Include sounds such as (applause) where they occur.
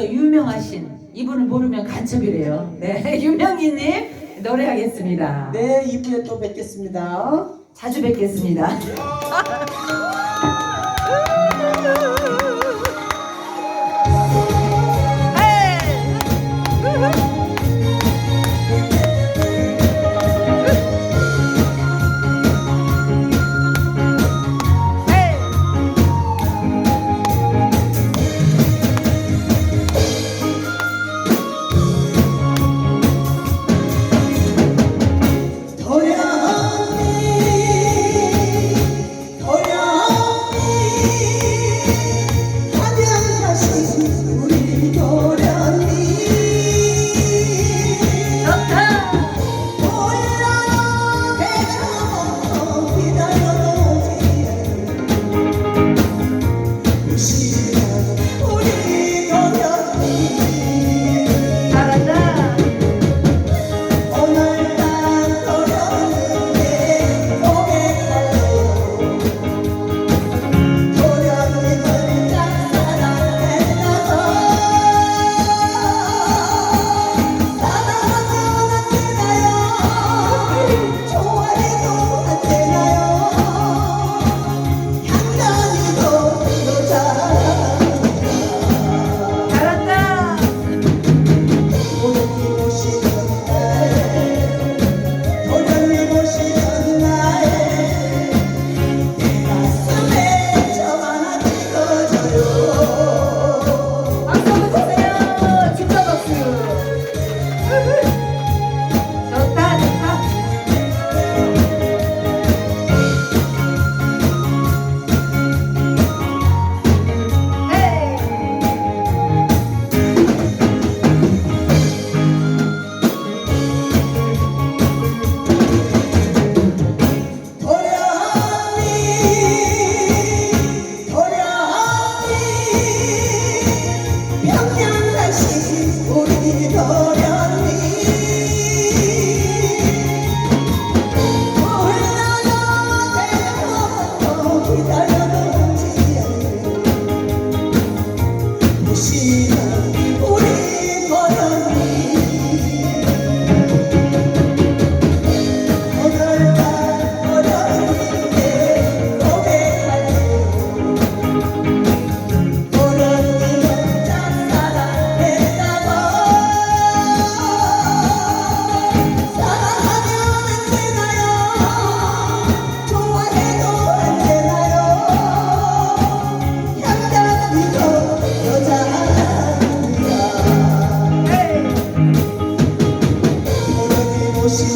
유명하신 이분을 모르면 간첩이래요. 네, (laughs) 유명인님 노래하겠습니다. 네, 2부에 또 뵙겠습니다. 자주 뵙겠습니다. (laughs) (laughs)